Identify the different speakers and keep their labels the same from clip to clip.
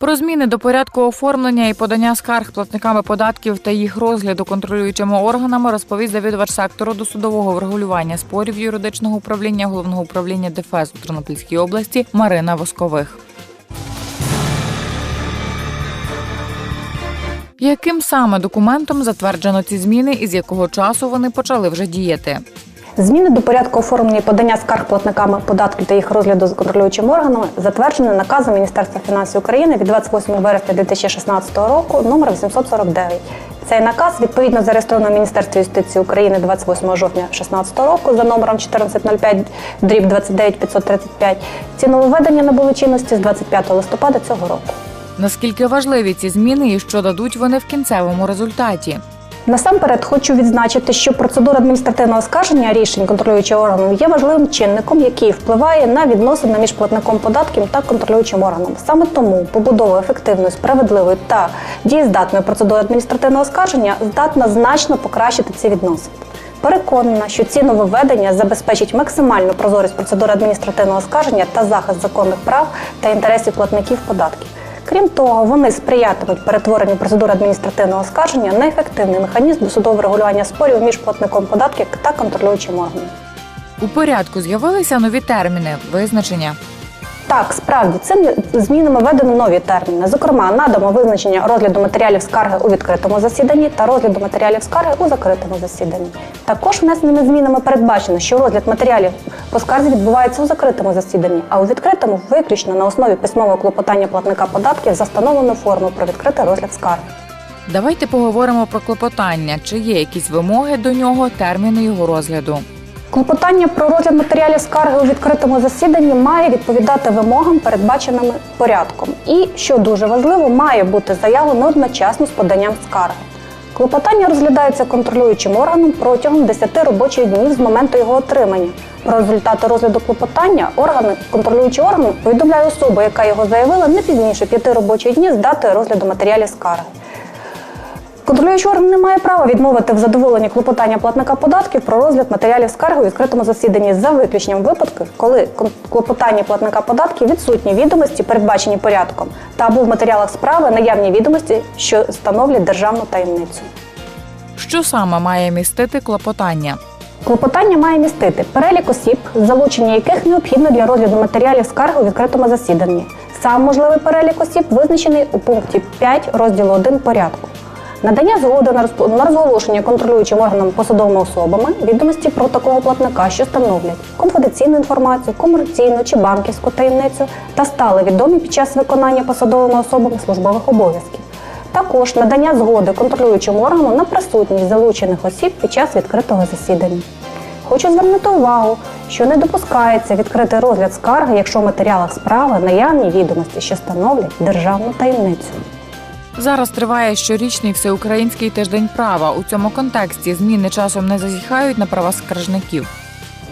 Speaker 1: Про зміни до порядку оформлення і подання скарг платниками податків та їх розгляду контролюючими органами розповість завідувач сектору досудового врегулювання спорів юридичного управління головного управління ДФС у Тернопільській області Марина Воскових. Яким саме документом затверджено ці зміни і з якого часу вони почали вже діяти?
Speaker 2: Зміни до порядку оформлення подання скарг платниками податків та їх розгляду з контролюючими органами затверджені наказом Міністерства фінансів України від 28 вересня 2016 року номер 849. Цей наказ відповідно зареєстровано в Міністерстві юстиції України 28 жовтня 2016 року за номером 1405 дріб 29535. Ці нововведення набули чинності з 25 листопада цього року.
Speaker 1: Наскільки важливі ці зміни і що дадуть вони в кінцевому результаті?
Speaker 2: Насамперед хочу відзначити, що процедура адміністративного оскарження рішень контролюючого органу є важливим чинником, який впливає на відносини між платником податків та контролюючим органом. Саме тому побудова ефективної, справедливої та дієздатної процедури адміністративного оскарження здатна значно покращити ці відносини. Переконана, що ці нововведення забезпечить максимальну прозорість процедури адміністративного оскарження та захист законних прав та інтересів платників податків. Крім того, вони сприятимуть перетворенню процедури адміністративного оскарження на ефективний механізм досудового регулювання спорів між платником податків та контролюючим органом.
Speaker 1: У порядку з'явилися нові терміни, визначення.
Speaker 2: Так, справді цим змінами введено нові терміни. Зокрема, надамо визначення розгляду матеріалів скарги у відкритому засіданні та розгляду матеріалів скарги у закритому засіданні. Також внесеними змінами передбачено, що розгляд матеріалів по скарзі відбувається у закритому засіданні, а у відкритому виключно на основі письмового клопотання платника податків за встановленою формою про відкритий розгляд скарги.
Speaker 1: Давайте поговоримо про клопотання. Чи є якісь вимоги до нього, терміни його розгляду?
Speaker 2: Клопотання про розгляд матеріалів скарги у відкритому засіданні має відповідати вимогам, передбаченим порядком. І, що дуже важливо, має бути заявлено одночасно з поданням скарги. Клопотання розглядається контролюючим органом протягом 10 робочих днів з моменту його отримання. Про результати розгляду клопотання органи, контролюючий орган повідомляє особу, яка його заявила, не пізніше 5 робочих днів з датою розгляду матеріалів скарги. Контролюючий орган не має права відмовити в задоволенні клопотання платника податків про розгляд матеріалів скарги у відкритому засіданні за виключенням випадків, коли клопотання платника податків відсутні відомості, передбачені порядком, та або в матеріалах справи наявні відомості, що становлять державну таємницю.
Speaker 1: Що саме має містити клопотання?
Speaker 2: Клопотання має містити перелік осіб, залучення яких необхідно для розгляду матеріалів скарги у відкритому засіданні. Сам можливий перелік осіб визначений у пункті 5 розділу 1 порядку. Надання згоди на розголошення контролюючим органам посадовими особами відомості про такого платника, що становлять конфіденційну інформацію, комерційну чи банківську таємницю та стали відомі під час виконання посадовими особами службових обов'язків. Також надання згоди контролюючому органу на присутність залучених осіб під час відкритого засідання. Хочу звернути увагу, що не допускається відкритий розгляд скарги, якщо в матеріалах справи наявні відомості, що становлять державну таємницю.
Speaker 1: Зараз триває щорічний всеукраїнський тиждень права. У цьому контексті зміни часом не зазіхають на права скаржників.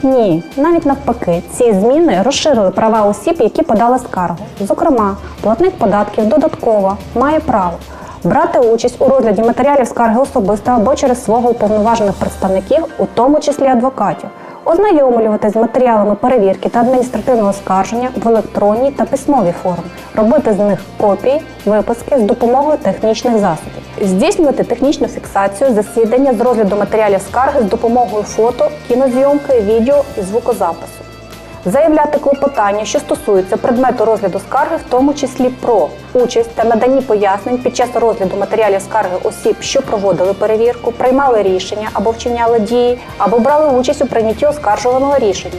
Speaker 2: Ні, навіть навпаки, ці зміни розширили права осіб, які подали скаргу. Зокрема, платник податків додатково має право брати участь у розгляді матеріалів скарги особисто або через свого уповноважених представників, у тому числі адвокатів, ознайомлюватись з матеріалами перевірки та адміністративного скарження в електронній та письмовій формі, робити з них копії, виписки з допомогою технічних засобів, здійснювати технічну фіксацію засідання з розгляду матеріалів скарги з допомогою фото, кінозйомки, відео і звукозапису. Заявляти клопотання, що стосуються предмету розгляду скарги, в тому числі про участь та надані пояснень під час розгляду матеріалів скарги осіб, що проводили перевірку, приймали рішення або вчиняли дії, або брали участь у прийнятті оскаржуваного рішення.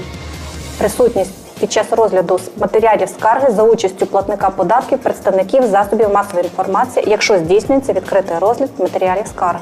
Speaker 2: Присутність під час розгляду матеріалів скарги за участю платника податків представників засобів масової інформації, якщо здійснюється відкритий розгляд матеріалів скарги.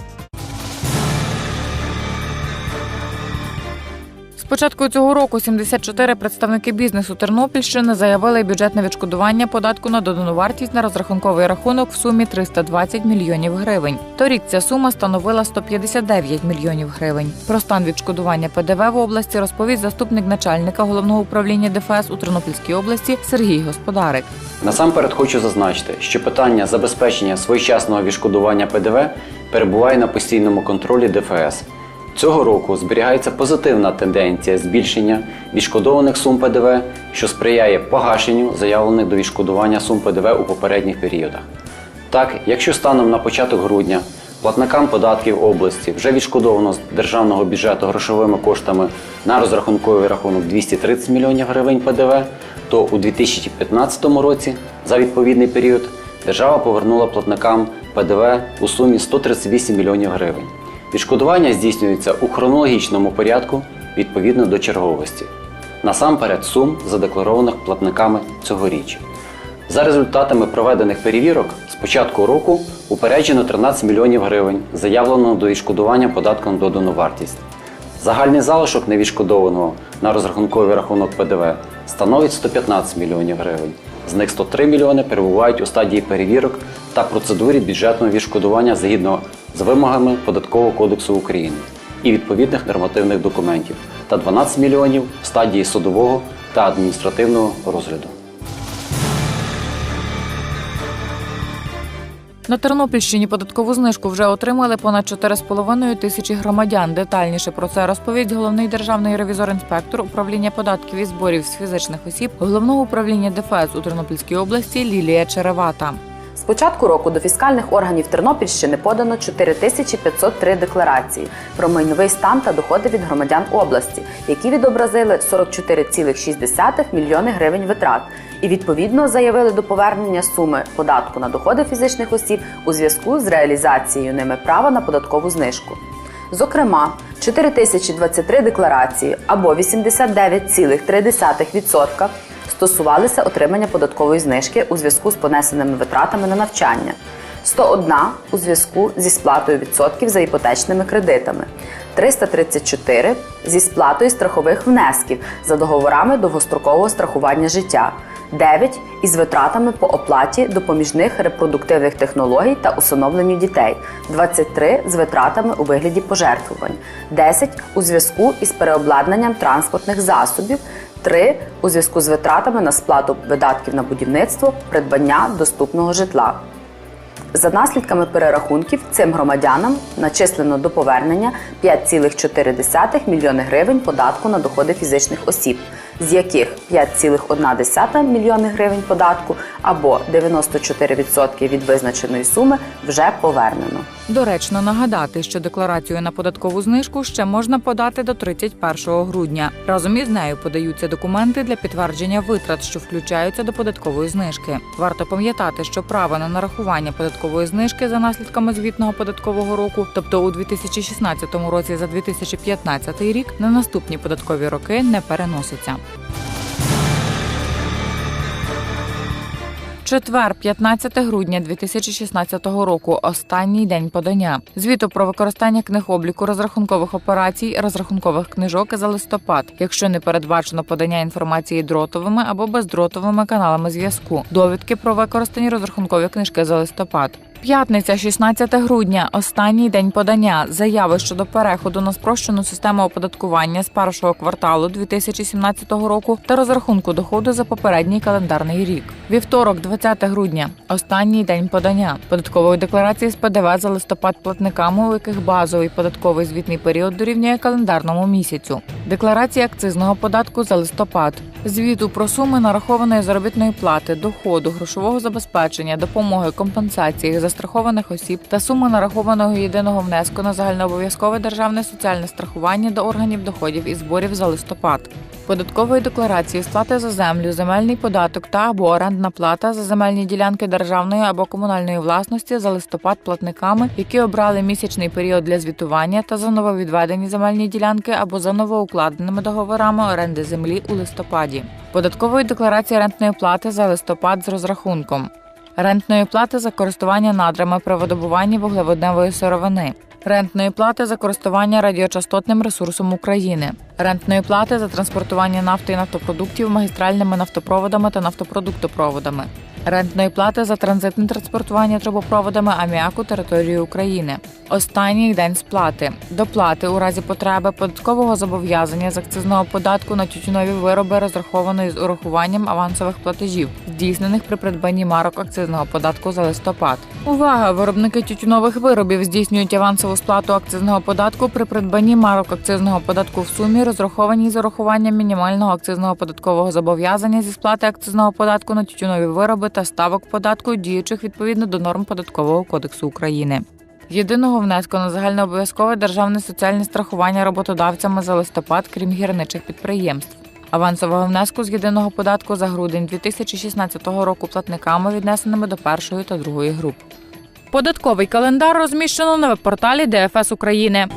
Speaker 1: Початку цього року 74 представники бізнесу Тернопільщини заявили бюджетне відшкодування податку на додану вартість на розрахунковий рахунок в сумі 320 мільйонів гривень. Торік ця сума становила 159 мільйонів гривень. Про стан відшкодування ПДВ в області розповість заступник начальника головного управління ДФС у Тернопільській області Сергій Господарик.
Speaker 3: Насамперед хочу зазначити, що питання забезпечення своєчасного відшкодування ПДВ перебуває на постійному контролі ДФС. Цього року зберігається позитивна тенденція збільшення відшкодованих сум ПДВ, що сприяє погашенню заявлених до відшкодування сум ПДВ у попередніх періодах. Так, якщо станом на початок грудня платникам податків області вже відшкодовано з державного бюджету грошовими коштами на розрахунковий рахунок 230 мільйонів гривень ПДВ, то у 2015 році за відповідний період держава повернула платникам ПДВ у сумі 138 мільйонів гривень. Відшкодування здійснюється у хронологічному порядку відповідно до черговості. Насамперед сум, задекларованих платниками цьогоріч. За результатами проведених перевірок з початку року упереджено 13 мільйонів гривень, заявлено до відшкодування податку на додану вартість. Загальний залишок невідшкодованого на розрахунковий рахунок ПДВ становить 115 мільйонів гривень. З них 103 мільйони перебувають у стадії перевірок та процедурі бюджетного відшкодування згідно з вимогами Податкового кодексу України і відповідних нормативних документів, та 12 мільйонів в стадії судового та адміністративного розгляду.
Speaker 1: На Тернопільщині податкову знижку вже отримали понад 4,5 тисячі громадян. Детальніше про це розповість головний державний ревізор-інспектор управління податків і зборів з фізичних осіб головного управління ДФС у Тернопільській області Лілія Черевата.
Speaker 4: З початку року до фіскальних органів Тернопільщини подано 4503 декларації про майновий стан та доходи від громадян області, які відобразили 44,6 мільйони гривень витрат, і відповідно заявили до повернення суми податку на доходи фізичних осіб у зв'язку з реалізацією ними права на податкову знижку. Зокрема, 4023 декларації або 89,3% стосувалися отримання податкової знижки у зв'язку з понесеними витратами на навчання, 101 у зв'язку зі сплатою відсотків за іпотечними кредитами, 334 зі сплатою страхових внесків за договорами довгострокового страхування життя. 9 із витратами по оплаті допоміжних репродуктивних технологій та усиновленню дітей, 23 з витратами у вигляді пожертвувань, 10 у зв'язку із переобладнанням транспортних засобів, 3 у зв'язку з витратами на сплату видатків на будівництво, придбання доступного житла. За наслідками перерахунків цим громадянам начислено до повернення 5,4 мільйони гривень податку на доходи фізичних осіб, з яких 5,1 мільйони гривень податку або 94% від визначеної суми вже повернено.
Speaker 1: Доречно нагадати, що декларацію на податкову знижку ще можна подати до 31 грудня. Разом із нею подаються документи для підтвердження витрат, що включаються до податкової знижки. Варто пам'ятати, що право на нарахування податкової знижки за наслідками звітного податкового року, тобто у 2016 році за 2015 рік, на наступні податкові роки не переноситься. Четвер, 15 грудня 2016 року. Останній день подання. Звіту про використання книг обліку розрахункових операцій, розрахункових книжок за листопад, якщо не передбачено подання інформації дротовими або бездротовими каналами зв'язку. Довідки про використані розрахункові книжки за листопад. П'ятниця, 16 грудня, останній день подання. Заяви щодо переходу на спрощену систему оподаткування з першого кварталу 2017 року та розрахунку доходу за попередній календарний рік. Вівторок, 20 грудня, останній день подання податкової декларації з ПДВ за листопад платниками, у яких базовий податковий звітний період дорівнює календарному місяцю. Декларація акцизного податку за листопад. Звіту про суми нарахованої заробітної плати, доходу, грошового забезпечення, допомоги, компенсації застрахованих осіб та суми нарахованого єдиного внеску на загальнообов'язкове державне соціальне страхування до органів доходів і зборів за листопад. Податкової декларації сплати за землю, земельний податок та або орендна плата за земельні ділянки державної або комунальної власності за листопад платниками, які обрали місячний період для звітування та за нововідведені земельні ділянки або за новоукладеними договорами оренди землі у листопаді. Податкової декларації рентної плати за листопад з розрахунком. Рентної плати за користування надрами при видобуванні вуглеводневої сировини, рентної плати за користування радіочастотним ресурсом України, рентної плати за транспортування нафти і нафтопродуктів магістральними нафтопроводами та нафтопродуктопроводами, рентної плати за транзитне транспортування трубопроводами аміаку територією України. Останній день сплати доплати у разі потреби податкового зобов'язання з акцизного податку на тютюнові вироби розрахованої з урахуванням авансових платежів, здійснених при придбанні марок акцизного податку за листопад. Увага! Виробники тютюнових виробів здійснюють авансову сплату акцизного податку при придбанні марок акцизного податку в сумі, розрахованій з урахуванням мінімального акцизного податкового зобов'язання зі сплати акцизного податку на тютюнові вироби та ставок податку, діючих відповідно до норм податкового кодексу України. Єдиного внеску на загальнообов'язкове державне соціальне страхування роботодавцями за листопад, крім гірничих підприємств. Авансового внеску з єдиного податку за грудень 2016 року платниками, віднесеними до першої та другої груп. Податковий календар розміщено на веб-порталі ДФС України.